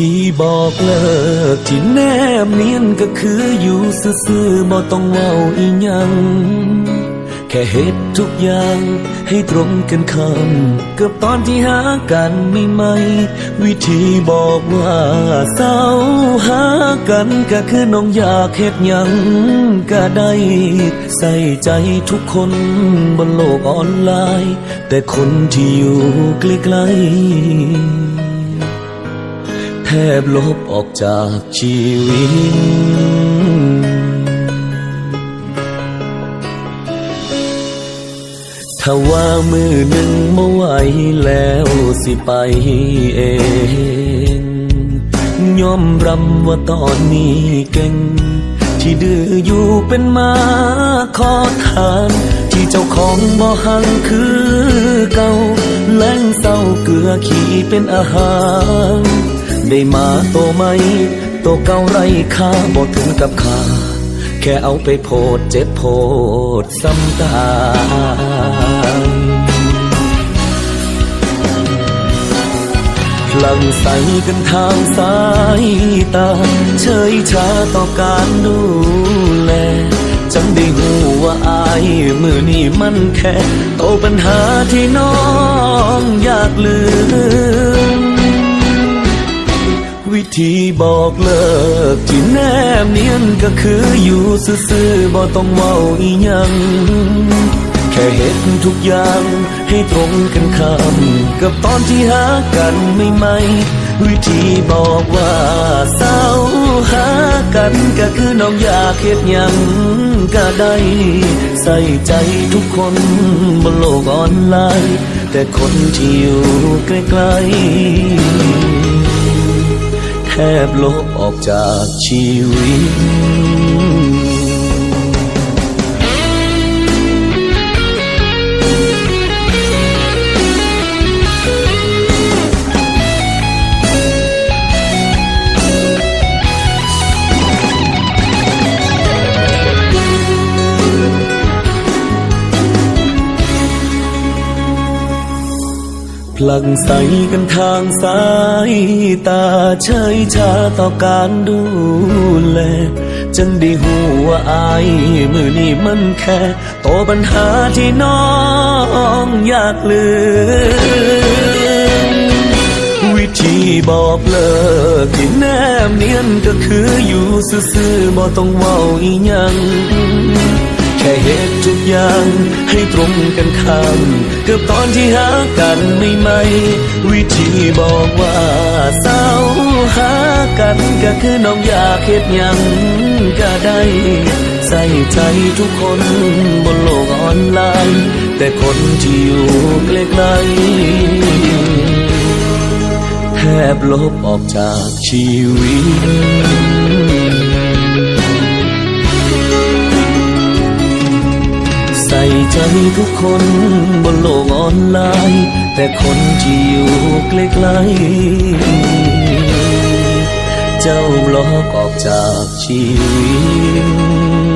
ธีบอกเลิกที่แนบเนียนก็คืออยู่ซื่อๆบ่ต้องเว้าอีหยัง แค่เฮ็ดทุกอย่างให้ตรงกันคำกับตอนที่หากันไม่ไม่วิธีบอกว่าเศร้าหากันก็คือน้องอยากเฮ็ดหยังก็ได้ ใส่ใจทุกคนบนโลกออนไลน์ แต่คนที่อยู่ใกล้ๆ ทบลบออกจากชีวิต ถ้าว่ามือหนึ่งไม่ไหวแล้วสิไปเอง ยอมรับว่าตอนนี้เก่ง ที่ดื้ออยู่เป็นมาขอทาน ที่เจ้าของบ่หังคือเก่าแล้งเศร้าเกลือขี้เป็นอาหาร ได้มาโตไหมโตเก่าไรค่าบ่ถึงกับค่าแค่เอาไปโพดเจ็บโพดซ้ำตาพลังใสกันทางสายตา เฉยชาต่อการดูแล จังได้หูว่าอายมือนี้มันแค่ โตปัญหาที่น้องอยากลืม วิธีบอกเลิกที่แนบเนียนก็คืออยู่ซื่อๆบ่ต้องเว้าอีหยัง แค่เห็นทุกอย่างให้ตรงกันคำกับตอนที่หากันไม่ไม่วิธีบอกว่าเศร้าหากันก็คือน้องอยากเฮ็ดหยังก็ได้ ใส่ใจทุกคนบนโลกออนไลน์ แต่คนที่อยู่ใกล้ๆ แทบลบออกจากชีวิต พลังใสกันทางสายตาเฉยชาต่อการดูแล จึงได้หูว่าอายมือนี้มันแค่โตวปัญหาที่น้องอยากลืมวิธีบอกเลิกที่แนบเนียนก็คืออยู่ซื่อๆบ่ต้องเว้าอีหยัง แค่เหตุทุกอย่างให้ตรงกันข้ามกับตอนที่หากันไม่ไม่ๆวิธีบอกว่าเศร้าหากันก็คือน้องอยากเฮ็ดหยังก็ได้ใส่ใจทุกคนบนโลกออนไลน์ แต่คนที่อยู่ใกล้ๆแทบลบออกจากชีวิต ใจทุกคนบนโลกออนไลน์ แต่คนที่อยู่ใกล้ๆ เจ้าบล็อกออกจากชีวิต